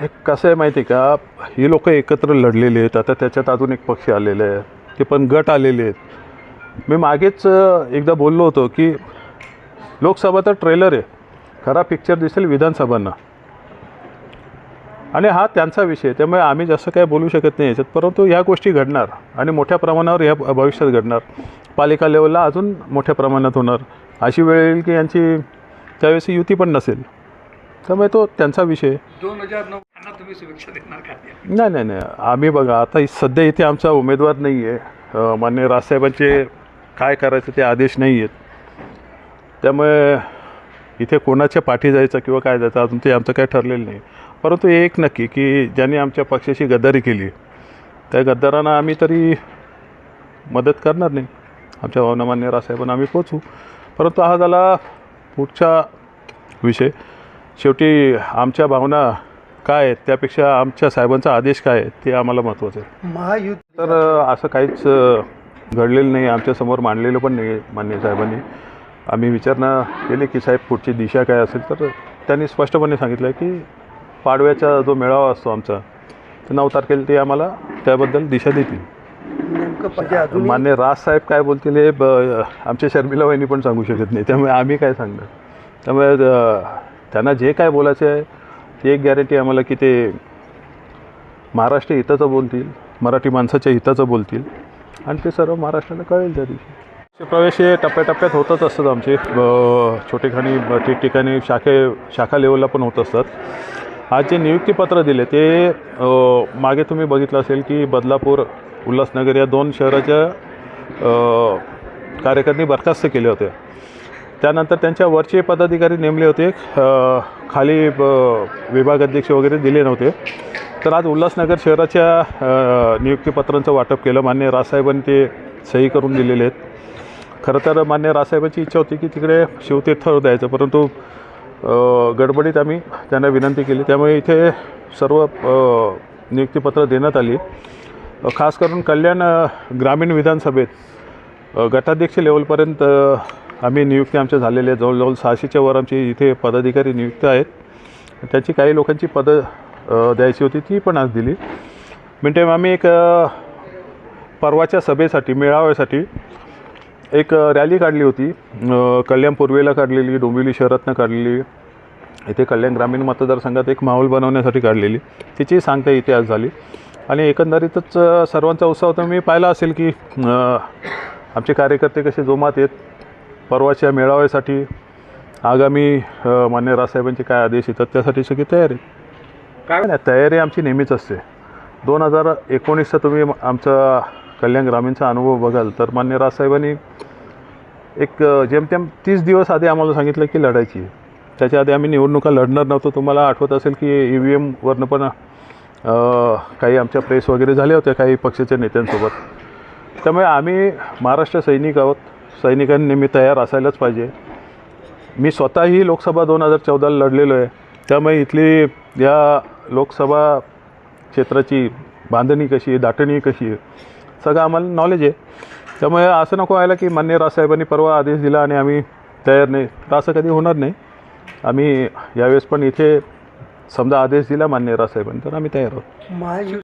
हे कसं आहे माहिती आहे का? ही लोक एकत्र लढलेली आहेत. आता त्याच्यात अजून एक पक्ष आलेले आहे. ते पण गट आलेले आहेत. मी मागेच एकदा बोललो होतो की लोकसभा तर ट्रेलर आहे. खरा पिक्चर दिसेल विधानसभांना. आणि हा त्यांचा विषय त्यामुळे आम्ही जास्त काय बोलू शकत नाही याच्यात. परंतु ह्या गोष्टी घडणार. आणि मोठ्या प्रमाणावर ह्या भविष्यात घडणार. पालिका लेवलला अजून मोठ्या प्रमाणात होणार. अशी वेळ येईल की यांची त्यावेळेस युती पण नसेल. त्यामुळे तो त्यांचा विषय दोन हजार नऊ तुम्ही शुभेच्छा देणार का? नाही नाही नाही. आम्ही बघा आता सध्या इथे आमचा उमेदवार नाही आहे मान्य राजसाहेबांचे काय करायचं ते आदेश नाही आहेत त्यामुळे इथे कोणाच्या पाठी जायचं किंवा काय जायचं अजून ते आमचं काय ठरलेलं नाही. परंतु एक नक्की की ज्यांनी आमच्या पक्षाशी गद्दारी केली त्या गद्दारांना आम्ही तरी मदत करणार नाही. आमच्या भावना मान्य राजसाहेबांना आम्ही पोचू परंतु हा झाला पुढचा विषय. शेवटी आमच्या भावना काय आहेत त्यापेक्षा आमच्या साहेबांचा आदेश काय आहे? ते आम्हाला महत्त्वाचं आहे. महायुती तर असं काहीच घडलेलं नाही. आमच्यासमोर मांडलेलं पण नाही मान्य साहेबांनी. आम्ही विचारणा केली की साहेब पुढची दिशा काय असेल? तर त्यांनी स्पष्टपणे सांगितलं की पाडव्याचा जो मेळावा असतो आमचा तर नऊ तारखेला ते आम्हाला त्याबद्दल दिशा देतील. नेमकं म्हणजे मान्य राजसाहेब काय बोलतील हे ब आमच्या शर्मिला वहिनी पण सांगू शकत नाही. त्यामुळे आम्ही काय सांगणार? त्यामुळे त्यांना जे काय बोलायचं आहे ती एक गॅरंटी आम्हाला की ते महाराष्ट्र हिताचं बोलतील मराठी माणसाच्या हिताचं बोलतील आणि ते सर्व महाराष्ट्राला कळेल त्या दिवशी. प्रवेश हे टप्प्याटप्प्यात होतच असतात आमचे. छोटेखानी ब- ठिकठिकाणी शाखे शाखा लेवलला पण होत असतात. आज जे नियुक्तीपत्र दिले ते मागे तुम्ही बघितलं असेल की बदलापूर उल्हासनगर या दोन शहराच्या कार्यकर्त्यांनी बरखास्त केले होते त्यानंतर त्यांच्या वरचे पदाधिकारी नेमले होते खाली ब- विभाग अध्यक्ष वगैरे दिले नव्हते. तर आज उल्हासनगर शहराच्या नियुक्तीपत्रांचं वाटप केलं. मान्य राजसाहेबांनी ते सही करून दिलेले आहेत. खरं तर मान्य राजसाहेबांची इच्छा होती की तिकडे शिवतीर्थावर द्यायचं परंतु गडबडीत आम्ही त्यांना विनंती केली. त्यामुळे इथे सर्व नियुक्तीपत्रं नियुक्तीपत्र देण्यात आली. खास करून कल्याण ग्रामीण विधानसभेत गटाध्यक्ष लेवलपर्यंत आम्ही नियुक्ती आमच्या झालेल्या आहेत जवळजवळ सहाशेच्या वर आमची इथे पदाधिकारी नियुक्त आहेत. त्याची काही लोकांची पदं द्यायची होती ती पण आज दिली. मिनटाईम आम्ही एक परवाच्या सभेसाठी मेळाव्यासाठी एक रॅली काढली होती. कल्याण पूर्वेला काढलेली डोंबिवली शहरातनं काढलेली. इथे कल्याण ग्रामीण मतदारसंघात एक माहोल बनवण्यासाठी काढलेली. तिची सांगता इथे आज झाली. आणि एकंदरीतच सर्वांचा उत्साह तुम्ही पाहिला असेल की आमचे कार्यकर्ते कसे जोमात आहेत परवाच्या मेळाव्यासाठी आगामी मान्य राजसाहेबांचे काय आदेश येतात त्यासाठी सगळी तयारी काय? नाही तयारी आमची नेहमीच असते. दोन हजार एकोणीसचा तुम्ही आमचा कल्याण ग्रामीणचा अनुभव बघाल तर मान्य राजसाहेबांनी एक जेमतेम तीस दिवस आधी आम्हाला सांगितलं की लढायची. त्याच्या आधी आम्ही निवडणुका लढणार नव्हतो. तुम्हाला आठवत असेल की ई व्ही एमवरनं पण काही आमच्या प्रेस वगैरे झाल्या होत्या काही पक्षाच्या नेत्यांसोबत. त्यामुळे आम्ही महाराष्ट्र सैनिक आहोत. सैनिकांनी नेहमी तयार असायलाच पाहिजे. मी स्वतःही लोकसभा दोन हजार चौदाला लढलेलो आहे. त्यामुळे इथली या लोकसभा क्षेत्राची बांधणी कशी आहे दाटणी कशी आहे सगळं आम्हाला नॉलेज आहे. त्यामुळे असं नको व्हायला की मान्य रासाहेबांनी परवा आदेश दिला आणि आम्ही तयार नाही. तर असं कधी होणार नाही. आम्ही यावेळेस पण इथे समजा आदेश दिला मान्य रासाहेबांनी तर आम्ही तयार आहोत.